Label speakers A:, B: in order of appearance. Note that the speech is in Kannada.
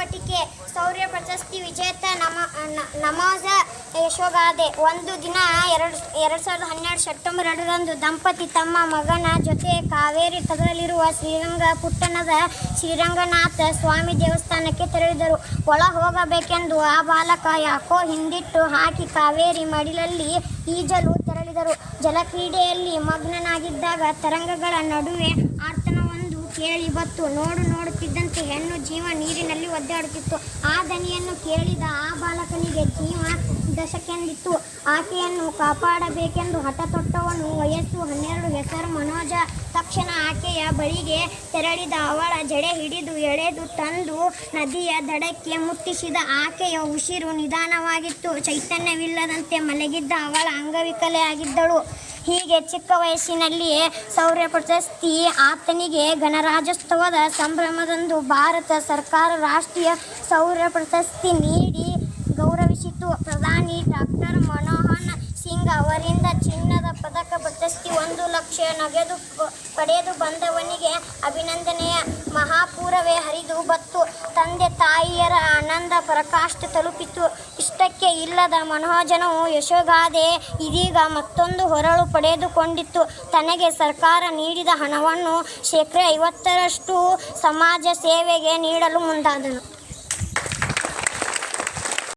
A: ಚಟುವಟಿಕೆ ಶೌರ್ಯ ಪ್ರಶಸ್ತಿ, ವಿಜೇತ, ನಮ ನಮಾಜ, ಯಶೋಗಾದೆ. ಒಂದು ದಿನ ಎರಡು ಎರಡು ಸಾವಿರದ ಹನ್ನೆರಡು ಸೆಪ್ಟೆಂಬರ್ ಎರಡರಂದು ದಂಪತಿ ತಮ್ಮ ಮಗನ ಜೊತೆ ಕಾವೇರಿ ತಗರಲ್ಲಿರುವ ಶ್ರೀರಂಗ ಪುಟ್ಟಣದ ಶ್ರೀರಂಗನಾಥ ಸ್ವಾಮಿ ದೇವಸ್ಥಾನಕ್ಕೆ ತೆರಳಿದರು. ಒಳ ಹೋಗಬೇಕೆಂದು ಆ ಬಾಲಕ ಯಾಕೋ ಹಿಂದಿಟ್ಟು ಹಾಕಿ ಕಾವೇರಿ ಮಡಿಲಲ್ಲಿ ಈಜಲು ತೆರಳಿದರು. ಜಲಕ್ರೀಡೆಯಲ್ಲಿ ಮಗ್ನನಾಗಿದ್ದಾಗ ತರಂಗಗಳ ನಡುವೆ ಆರ್ತನವೊಂದು ಕೇಳಿ ಬತ್ತು. ನೋಡು, ನೋಡುತ್ತಿದ್ದಂತೆ ಹೆಣ್ಣು ಜೀವ ನೀರಿನಲ್ಲಿ ಒದ್ದಾಡುತ್ತಿತ್ತು. ಆ ದನಿಯನ್ನು ಕೇಳಿದ ಆ ಬಾಲಕನಿಗೆ ಜೀವ ದಶಕೆಂದಿತ್ತು. ಆಕೆಯನ್ನು ಕಾಪಾಡಬೇಕೆಂದು ಹಠ ತೊಟ್ಟವನು ವಯಸ್ಸು ಹನ್ನೆರಡು ಹೆಸರು ಮನೋಜ ತಕ್ಷಣ ಆಕೆಯ ಬಳಿಗೆ ತೆರಳಿದ. ಅವಳ ಜಡೆ ಹಿಡಿದು ಎಳೆದು ತಂದು ನದಿಯ ದಡಕ್ಕೆ ಮುಟ್ಟಿಸಿದ. ಆಕೆಯ ಉಸಿರು ನಿಧಾನವಾಗಿತ್ತು. ಚೈತನ್ಯವಿಲ್ಲದಂತೆ ಮಲಗಿದ್ದ ಅವಳ ಅಂಗವಿಕಲೆಯಾಗಿದ್ದಳು ಹೀಗೆ ಚಿಕ್ಕ ವಯಸ್ಸಿನಲ್ಲಿಯೇ ಸೌರ್ಯ ಪ್ರಶಸ್ತಿ ಆತನಿಗೆ ಗಣರಾಜ್ಯೋತ್ಸವದ ಸಂಭ್ರಮದಂದು ಭಾರತ ಸರ್ಕಾರ ರಾಷ್ಟ್ರೀಯ ಸೌರ್ಯ ಪ್ರಶಸ್ತಿ ನೀಡಿ ಗೌರವಿಸಿತು. ಪ್ರಧಾನಿ ಡಾಕ್ಟರ್ ಮನಮೋಹನ್ ಸಿಂಗ್ ಅವರಿಂದ ಚಿನ್ನದ ಪದಕ ಪ್ರಶಸ್ತಿ ಒಂದು ಲಕ್ಷ ನಗದು ಪಡೆದು ಬಂದವನಿಗೆ ಅಭಿನಂದನೆಯ ಮಹಾಪೂರವೇ ಹರಿದು ಬತ್ತು. ತಂದೆ ಪರಕಾಷ್ಠ ತಲುಪಿತು. ಇಷ್ಟಕ್ಕೆ ಇಲ್ಲದ ಮನೋಜನವು ಯಶೋಗಾದೆ ಇದೀಗ ಮತ್ತೊಂದು ಹೊರಳು ಪಡೆದುಕೊಂಡಿತ್ತು. ತನಗೆ ಸರ್ಕಾರ ನೀಡಿದ ಹಣವನ್ನು ಶೇಕಡ ಐವತ್ತರಷ್ಟು ಸಮಾಜ ಸೇವೆಗೆ ನೀಡಲು ಮುಂದಾದನು.